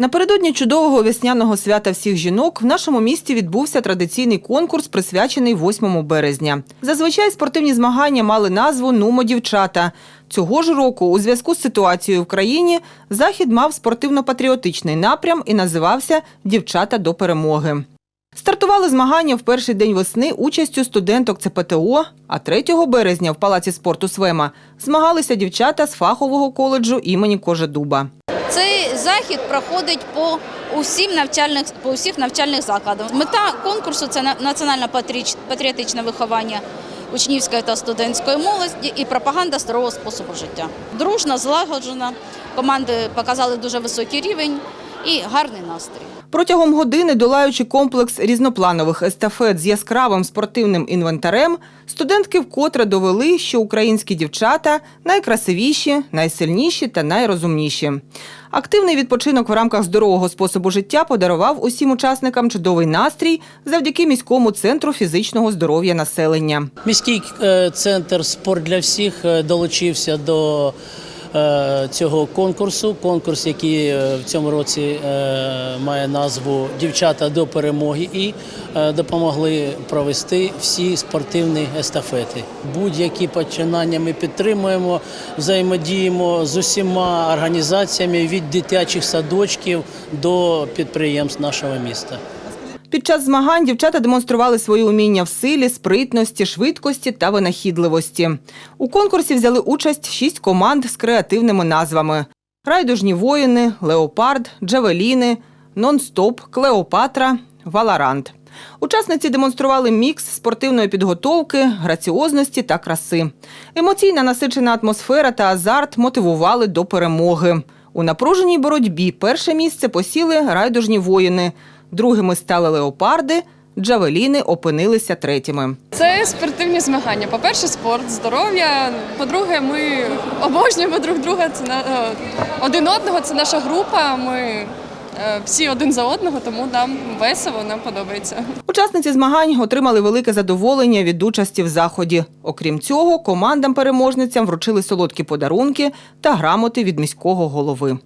Напередодні чудового весняного свята всіх жінок в нашому місті відбувся традиційний конкурс, присвячений 8 березня. Зазвичай спортивні змагання мали назву Нумо дівчата. Цього ж року, у зв'язку з ситуацією в країні, захід мав спортивно-патріотичний напрям і називався Дівчата до перемоги. Стартували змагання в перший день весни участю студенток ЦПТО, а 3 березня в Палаці спорту Свема змагалися дівчата з фахового коледжу імені Кожедуба. Цей захід проходить по усім навчальних по усіх навчальних закладах. Мета конкурсу це на- національне патріч- патріотичне виховання учнівської та студентської молоді і пропаганда здорового способу життя. Дружна, злагоджена. Команди показали дуже високий рівень і гарний настрій. Протягом години, долаючи комплекс різнопланових естафет з яскравим спортивним інвентарем, студентки вкотре довели, що українські дівчата найкрасивіші, найсильніші та найрозумніші. Активний відпочинок в рамках здорового способу життя подарував усім учасникам чудовий настрій завдяки міському центру фізичного здоров'я населення. Міський е, центр спорт для всіх е, долучився до цього конкурсу. Конкурс, який е, в цьому році е, має назву Дівчата до перемоги, і е, допомогли провести всі спортивні естафети. Будь-які починання ми підтримуємо, взаємодіємо з усіма організаціями від дитячих садочків до підприємств нашого міста. Під час змагань дівчата демонстрували свої уміння в силі, спритності, швидкості та винахідливості. У конкурсі взяли участь шість команд з креативними назвами: Райдужні воїни, Леопард, Джавеліни, Нон-стоп, Клеопатра, Валарант. Учасниці демонстрували мікс спортивної підготовки, граціозності та краси. Емоційна насичена атмосфера та азарт мотивували до перемоги. У напруженій боротьбі перше місце посіли райдужні воїни. Другими стали леопарди, джавеліни опинилися третіми. Це спортивні змагання. По-перше, спорт, здоров'я. По-друге, ми обожнюємо друг друга. Це на- е, один одного. Це наша група. Ми е, всі один за одного, тому нам весело, нам подобається. Учасниці змагань отримали велике задоволення від участі в заході. Окрім цього, командам-переможницям вручили солодкі подарунки та грамоти від міського голови.